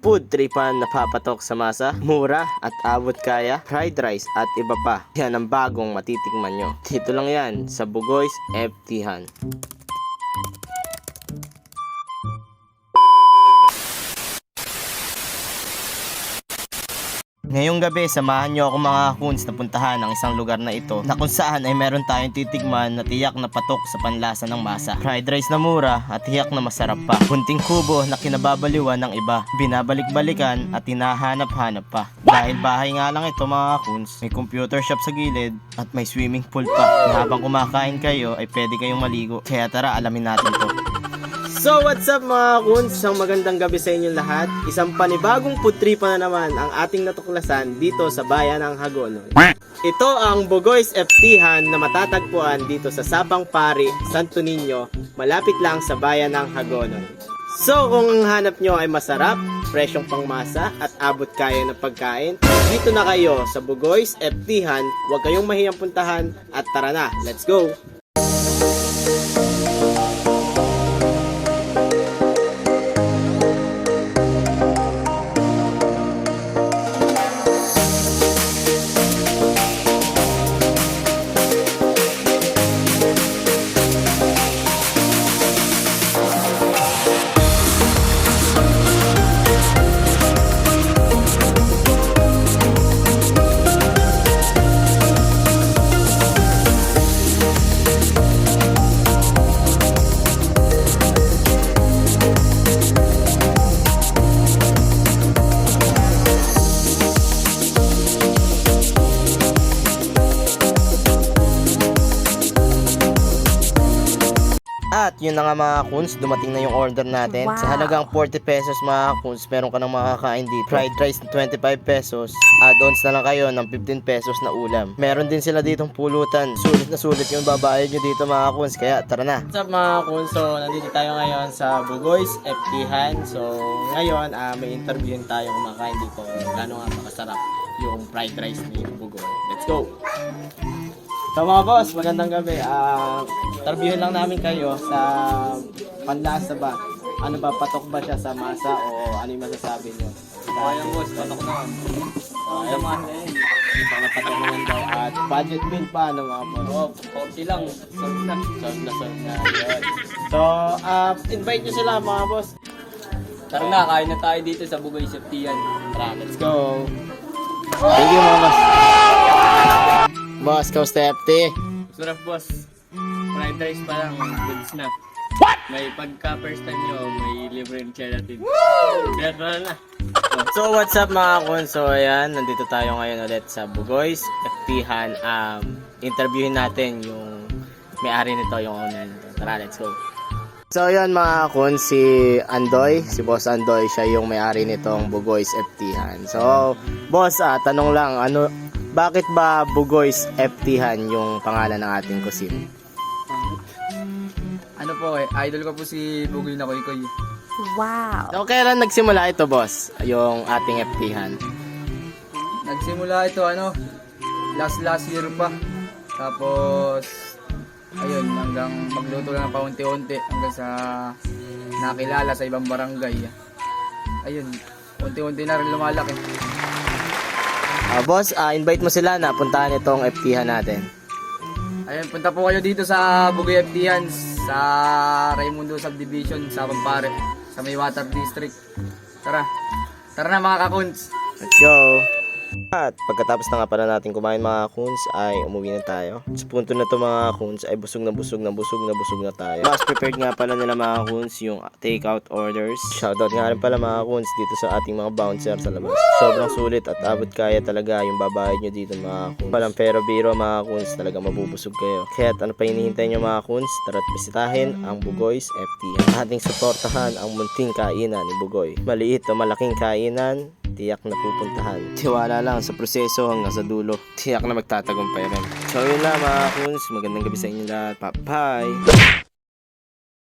Food tripan na papatok sa masa, mura at abot kaya, fried rice at iba pa. Yan ang bagong matitikman nyo. Dito lang yan sa Bugoy's FT Han. Ngayong gabi, samahan nyo ako mga kuns na puntahan ang isang lugar na ito na kung saan ay meron tayong titikman na tiyak na patok sa panlasa ng masa. Fried rice na mura at tiyak na masarap pa. Kunting kubo na kinababaliwan ng iba. Binabalik-balikan at hinahanap-hanap pa. Dahil bahay nga lang ito mga kuns, may computer shop sa gilid at may swimming pool pa. Na habang kumakain kayo ay pwede kayong maligo. Kaya tara, alamin natin to. So what's up mga kuns? Isang magandang gabi sa inyong lahat. Isang panibagong putripa na naman ang ating natuklasan dito sa bayan ng Hagonoy. Ito ang Bugoy's FT-han na matatagpuan dito sa Sapang Pari, Santo Niño, malapit lang sa bayan ng Hagonoy. So kung ang hanap nyo ay masarap, presyong pangmasa at abot kaya ng pagkain, dito na kayo sa Bugoy's FT-han. Huwag kayong mahiyang puntahan at tara na, let's go! At yun na nga mga kuns, dumating na yung order natin. Sa Wow. halagang 40 pesos mga kuns, meron ka nang makakain dito. Fried rice na 25 pesos. Add-ons na lang kayo ng 15 pesos na ulam. Meron din sila ditong pulutan. Sulit na sulit yung babayad nyo dito mga kuns. Kaya tara na. What's up mga kuns? So nandito tayo ngayon sa Bugoy's FT-han. So ngayon ah, may interviewin tayo kumakain dito. Gaano nga ba kasarap yung fried rice ni Bugoy. Let's go! So mga boss, magandang gabi. Ah, interviewin lang namin kayo sa panlasa ba. Ano ba, patok ba siya sa masa o ano yung masasabi nyo? Kaya boss, patok na. Uh, naman eh. Na patok naman daw. At budget bill pa, ano mga boss? Oo, 40 lang. Solve na. Solve na, solve na. So, ah, invite nyo sila mga boss. Tara na, kain na tayo dito sa Bugay Septian. Tara, let's go. Thank you mga boss. Boss, kamusta FT? Sarap boss. Fried rice pa lang, goods na. What? May pagka first time nyo, may libre ng gelatin. Woo! Kaya na. So what's up mga kun? So ayan, nandito tayo ngayon ulit sa Bugoy's FT-han. Um, interviewin natin yung may-ari nito, yung owner nito. Tara, let's go. So ayan mga kun, si Andoy, si Boss Andoy, siya yung may-ari nitong Bugoy's FT-han. So, boss, ah, tanong lang, ano, bakit ba Bugoy's FT-han yung pangalan ng ating kusin? Ano po eh, idol ko po si Bugoy na Koy Koy. Wow. So kailan nagsimula ito, boss? Yung ating FT-han? Nagsimula ito ano, last last year pa. Tapos, ayun, hanggang magluto lang ng paunti-unti hanggang sa nakilala sa ibang barangay. Ayun, unti-unti na rin lumalaki. Ah, boss, ah, invite mo sila na puntahan itong FT-han natin. Ayun, punta po kayo dito sa Bugoy FT sa Raimundo Subdivision sa Pampare, sa May Water District. Tara, tara na mga kakunts. Let's go! At pagkatapos na nga pala natin kumain mga kuns ay umuwi na tayo. Sa punto na to mga kuns ay busog na busog na busog na busog na tayo. Mas prepared nga pala nila mga kuns yung takeout orders. Shoutout nga rin pala mga kuns dito sa ating mga bouncer sa labas. Sobrang sulit at abot kaya talaga yung babayad nyo dito mga kuns. Walang pero biro mga kuns talaga mabubusog kayo. Kaya ano pa hinihintay nyo mga kuns? Tara't bisitahin ang Bugoy's FT. Ating suportahan ang munting kainan ni Bugoy. Maliit o malaking kainan, tiyak na pupuntahan. Tiwala lang sa proseso hanggang sa dulo. Tiyak na magtatagumpay rin. So yun lang mga kuns, magandang gabi sa inyo lahat. Pa- Bye!